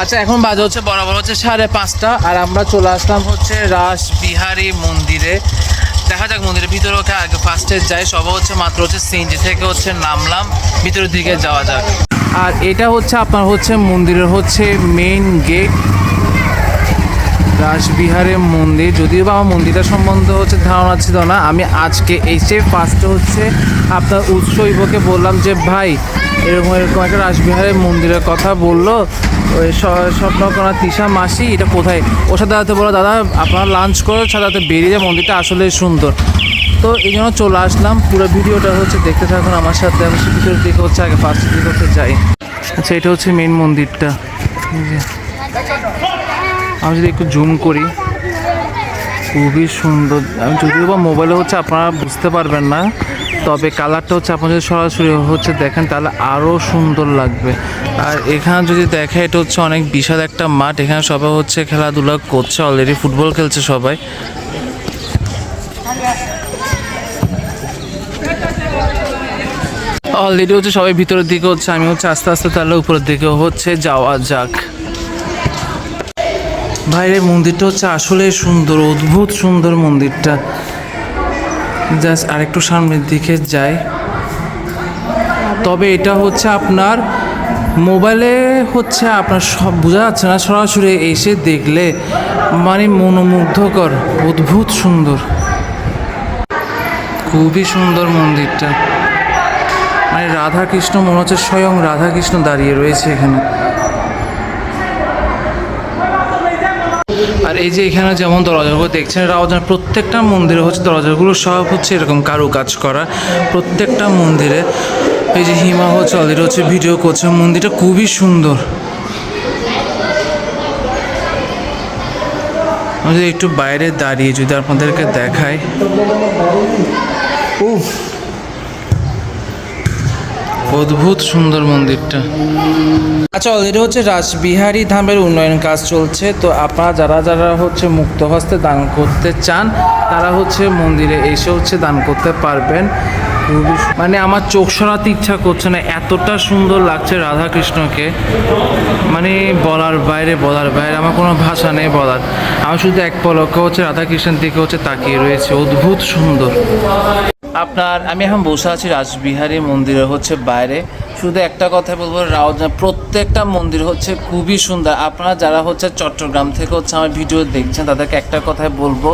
আচ্ছা এখন বাজে হচ্ছে বরাবর হচ্ছে সাড়ে পাঁচটা, আর আমরা চলে আসলাম হচ্ছে রাস বিহারি মন্দিরে। দেখা যাক মন্দিরের ভিতরে ওকে আগে ফার্স্টে যাই। সব হচ্ছে মাত্র হচ্ছে সিএনজি থেকে হচ্ছে নামলাম, ভিতরের দিকে যাওয়া যাক। আর এটা হচ্ছে আপনার হচ্ছে মন্দিরের হচ্ছে মেইন গেট রাসবিহারের মন্দির। যদিও বা আমার মন্দিরটা সম্বন্ধে হচ্ছে ধারণা ছিল না, আমি আজকে এসে ফার্স্টে হচ্ছে আপনার উৎসইবকে বললাম যে, ভাই, এরকম এরকম একটা রাসবিহারের মন্দিরের কথা বলল। ওই স্বপ্নকোনা তিশা মাসি, এটা কোথায়? ওর সাথে দাদাতে বলো দাদা, আপনারা লাঞ্চ করে, সাথে বেরিয়ে যায় মন্দিরটা আসলে সুন্দর। তো এই জন্য চলে আসলাম। পুরো ভিডিওটা হচ্ছে দেখতে থাকুন আমার সাথে। আমি ভিতরের দিকে হচ্ছে আগে ফার্স্টের দিকে হচ্ছে যাই। আচ্ছা এটা হচ্ছে মেন মন্দিরটা। আমি যদি একটু জুম করি, খুবই সুন্দর। আমি যদিও বা মোবাইলে হচ্ছে আপনারা বুঝতে পারবেন না, তবে কালারটা হচ্ছে আপনারা যদি সরাসরি হচ্ছে দেখেন, তাহলে আরও সুন্দর লাগবে। আর এখানে যদি দেখে, এটা হচ্ছে অনেক বিশাল একটা মাঠ। এখানে সবাই হচ্ছে খেলাধুলা করছে অলরেডি ফুটবল খেলছে সবাই। অলরেডি হচ্ছে সবাই ভিতরের দিকে হচ্ছে, আমি হচ্ছে আস্তে আস্তে তাহলে উপরের দিকে হচ্ছে যাওয়া যাক। বাইরে মন্দিরটা হচ্ছে আসলে সুন্দর, অদ্ভুত সুন্দর মন্দিরটা। জাস্ট আরেকটু সামনের দিকে যাই। তবে এটা হচ্ছে আপনার, মোবাইলে হচ্ছে আপনার সব, বোঝা যাচ্ছে না সরাসরি এসে দেখলে। মানে মনোমুগ্ধকর, অদ্ভুত সুন্দর। খুবই সুন্দর মন্দিরটা। মানে রাধা কৃষ্ণ মনে হচ্ছে স্বয়ং রাধা কৃষ্ণ দাঁড়িয়ে রয়েছে এখানে। এই যে এখানে যেমন দরজাগুলো দেখছেন রাওজান প্রত্যেকটা মন্দিরে হচ্ছে, দরজাগুলো সব হচ্ছে এরকম কারু কাজ করা। প্রত্যেকটা মন্দিরে এই যে হিমা হচ্ছে, অলরেডি হচ্ছে ভিডিও করছে। মন্দিরটা খুবই সুন্দর। একটু বাইরে দাঁড়িয়ে যদি আপনাদেরকে দেখাই। উফ! অদ্ভুত সুন্দর মন্দিরটা। আচ্ছা অলরেডি হচ্ছে রাসবিহারী ধামের উন্নয়ন কাজ চলছে। তো আপনারা যারা যারা হচ্ছে মুক্ত হস্তে দান করতে চান, তারা হচ্ছে মন্দিরে এসে হচ্ছে দান করতে পারবেন। মানে আমার চোখ সরাতে ইচ্ছা করছে না, এতটা সুন্দর লাগছে রাধা কৃষ্ণকে মানে বলার বাইরে বলার বাইরে আমার কোনো ভাষা নেই বলার। আমি শুধু এক পলকে হচ্ছে রাধা কৃষ্ণের দিকে হচ্ছে তাকিয়ে রয়েছে, অদ্ভুত সুন্দর। আপনার, আমি এখন বসে আছি রাসবিহারী মন্দিরের হচ্ছে বাইরে। শুধু একটা কথা বলব রাওজা প্রত্যেকটা মন্দির হচ্ছে খুবই সুন্দর। আপনারা যারা হচ্ছে চট্টগ্রাম থেকে হচ্ছে আমার ভিডিও দেখছেন, তাদেরকে একটা কথাই বলব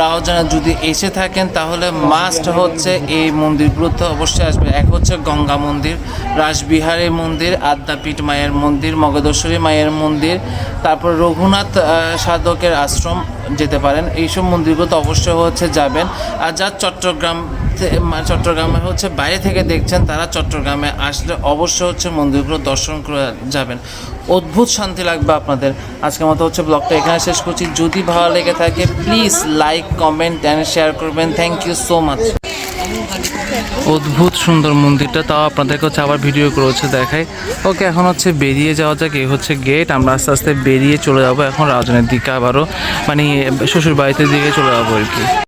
রাওজানা যদি এসে থাকেন, তাহলে মাস্ট হচ্ছে এই মন্দিরগুলোতে অবশ্যই আসবে। এক হচ্ছে গঙ্গা মন্দির, রাসবিহারী মন্দির, আদ্যাপীঠ মায়ের মন্দির, মগধেশ্বরী মায়ের মন্দির, তারপর রঘুনাথ সাধকের আশ্রম যেতে পারেন। এইসব মন্দিরগুলোতে অবশ্যই হচ্ছে যাবেন। আর যা চট্টগ্রাম থে- চট্টগ্রামে হচ্ছে বাইরে থেকে দেখছেন, তারা চট্টগ্রামে আসলে অবশ্যই হচ্ছে মন্দিরগুলো দর্শন করে যাবেন। অদ্ভুত শান্তি লাগবে আপনাদের। আজকের মতো হচ্ছে ব্লগটা এখানে শেষ করছি। যদি ভালো লেগে থাকে please like comment and share করবেন। থ্যাংক ইউ সো মাচ অদ্ভুত সুন্দর মন্দিরটা, তাও আপনাদেরকে হচ্ছে আবার ভিডিও করে হচ্ছে দেখাই। ওকে, এখন হচ্ছে বেরিয়ে যাওয়া যাক, এই হচ্ছে গেট আমরা আস্তে আস্তে বেরিয়ে চলে যাব। এখন রাজনের দিকে আবারও মানে শ্বশুর বাড়িতে দিকে চলে যাব আর কি।